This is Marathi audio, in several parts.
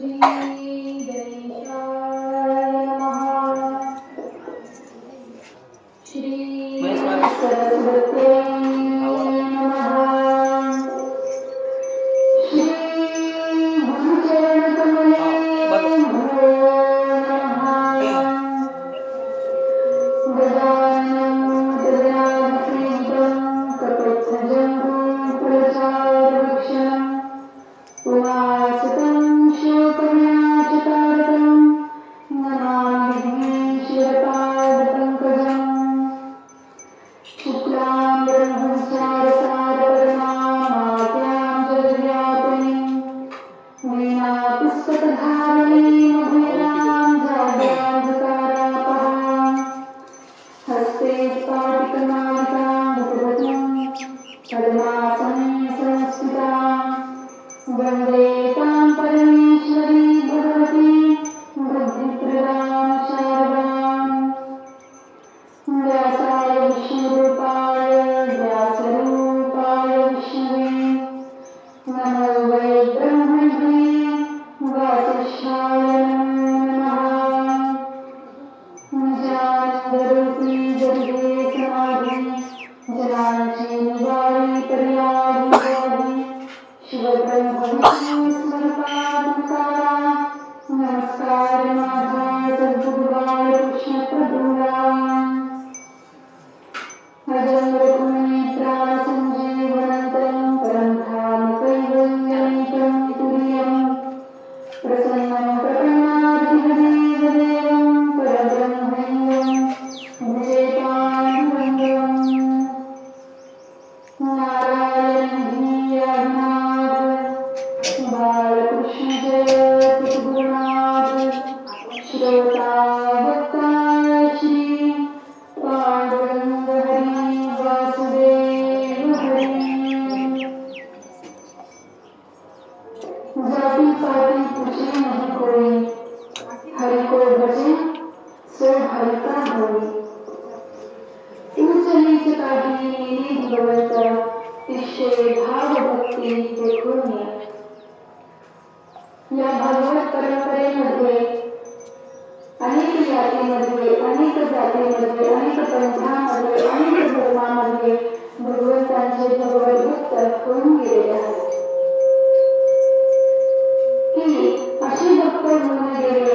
Shri Ganesha. पंथामध्ये अनेक धर्मामध्ये भगवंतांचे भगवत भक्त होऊन गेलेले की अशी भक्त गेले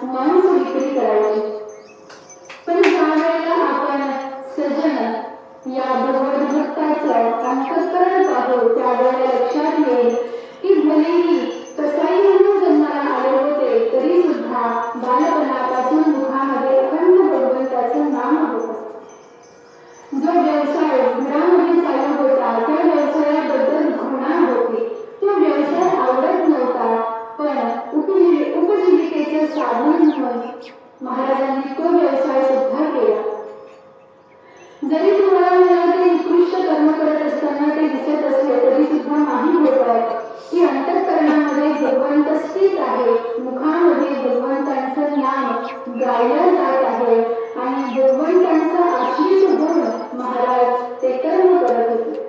समाज कसं विक्री करायची. पण ज्यावेळेला आपण सजन या भगवत भक्ताचं अंतःकरण पाहू त्यावेळेला लक्षात येईल की भलेही महाराजांनी तो व्यवसाय सुद्धा केला. जरी तुम्हाला ते उत्कृष्ट कर्म करत असताना ते दिसत असले तरी सुद्धा माहीत होत आहे. की अंतकरणामध्ये भगवंत स्थित आहे. मुखामध्ये भगवंतांचं नाम गायलं जात आहे. आणि भगवंतांचा आश्रित गुण महाराज ते कर्म करत होते.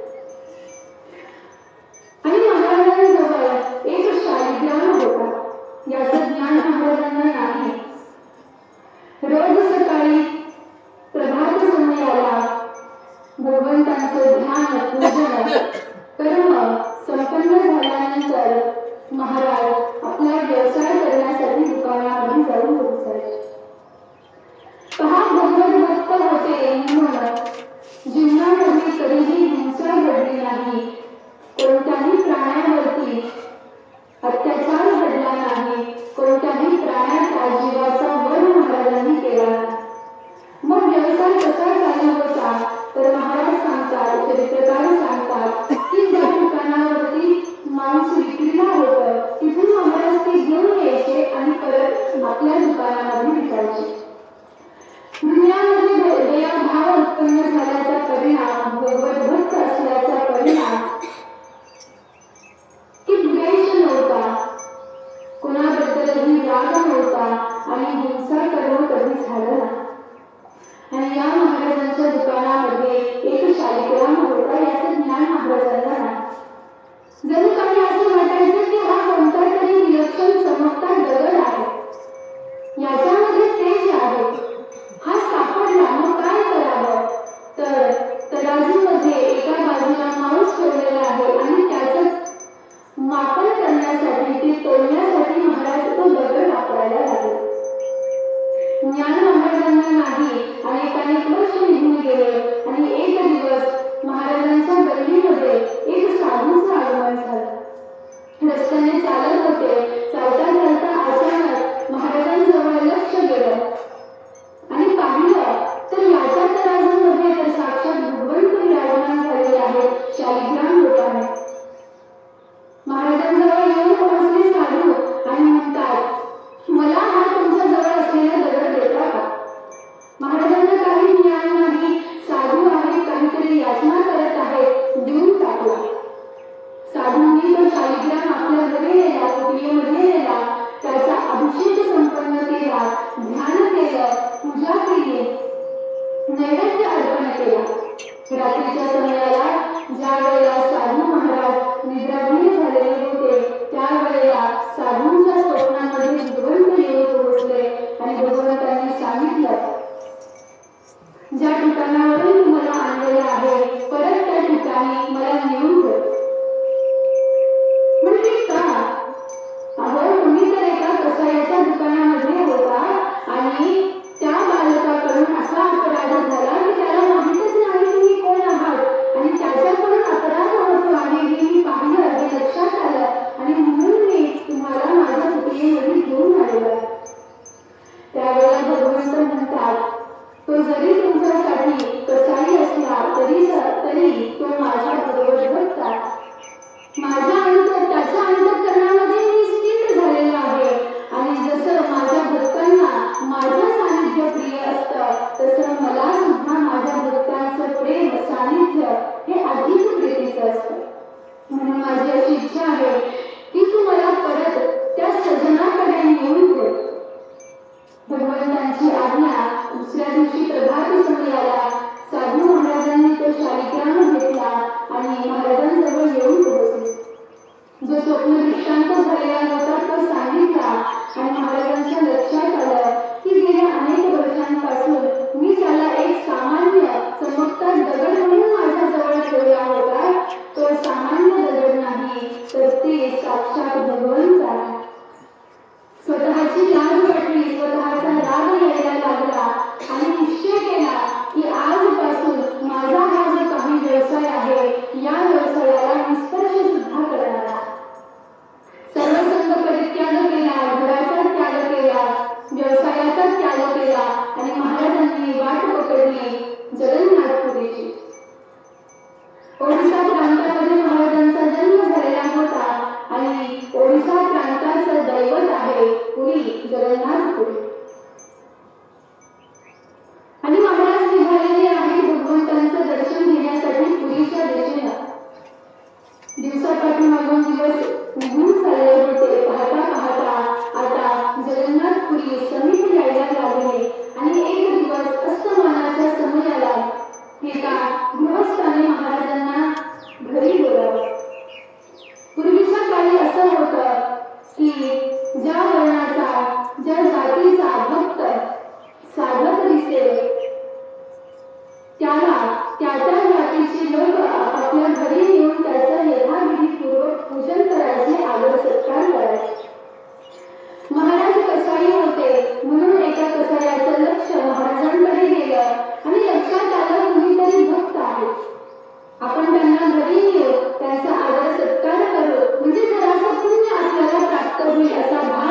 आणि महाराजांजवळ एक शालिग्राम होता. याचं ज्ञान महाराजांना रोज सकाळी प्रभात संध्याला भगवंतांचे ध्यान पूजन कर्म संपन्न झाल्यानंतर महाराज Essa barra.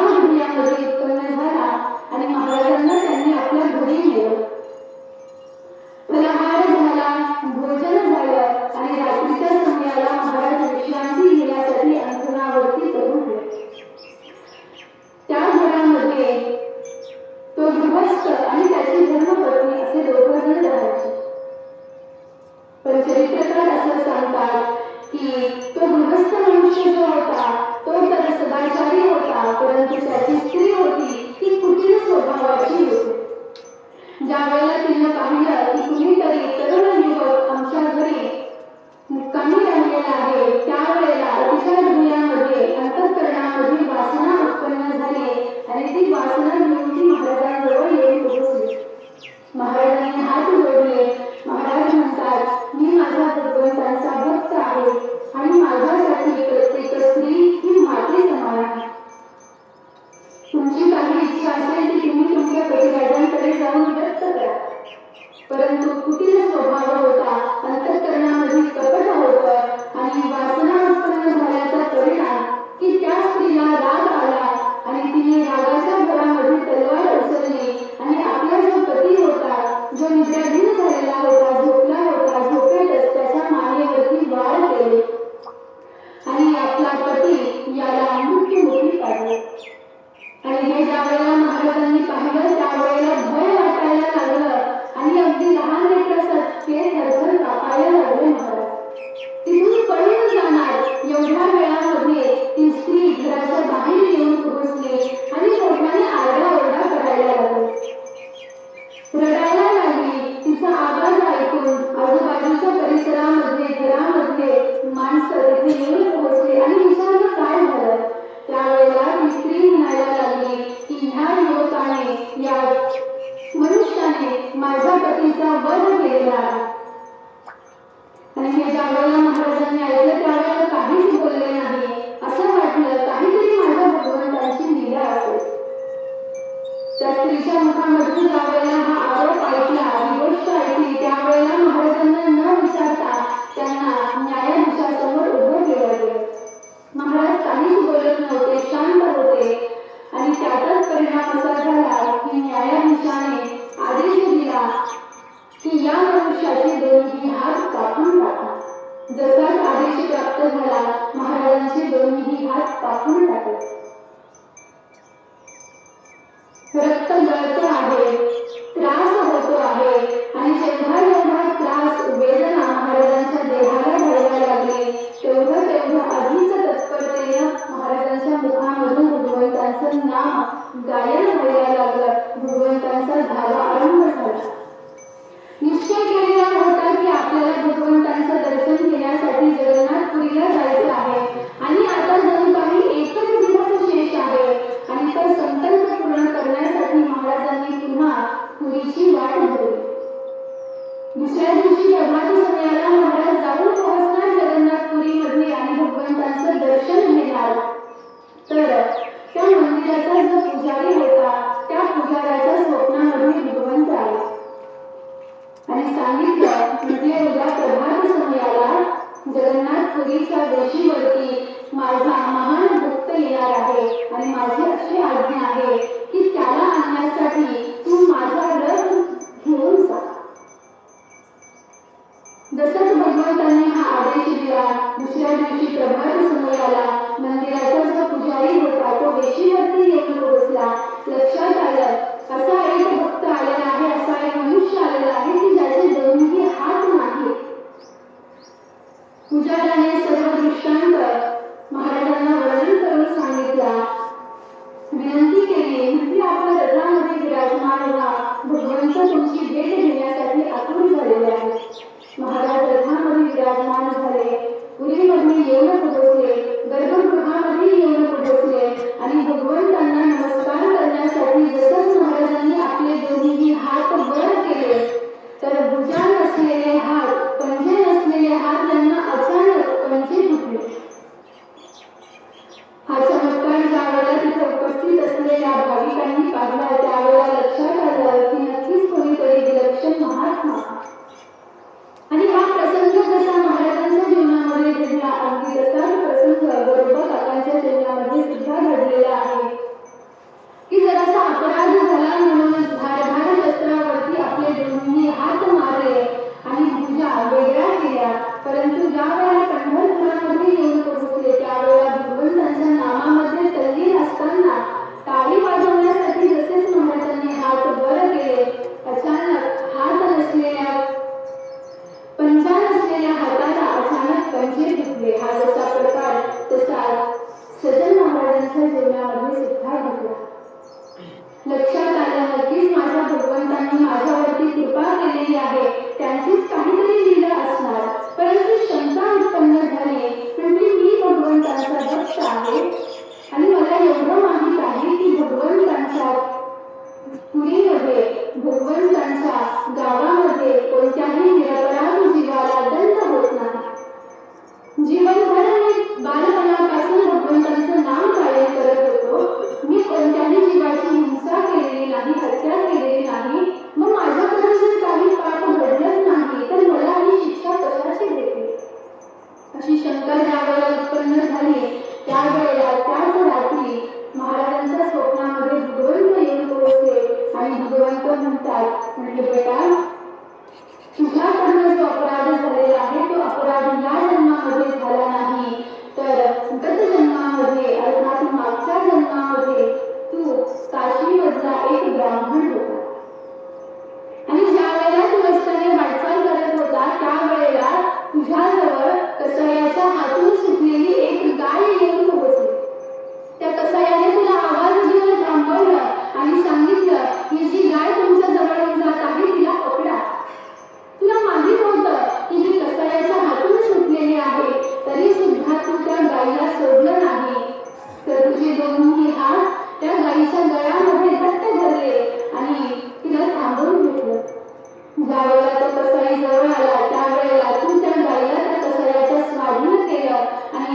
ज्या वेळेला तो कसराई जवळ आला. त्यावेळेला तू त्या गाईला त्या कसऱ्याच्या स्वाधीन केलं. आणि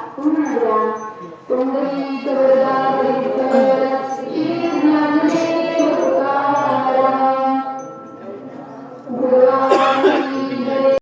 una un grito,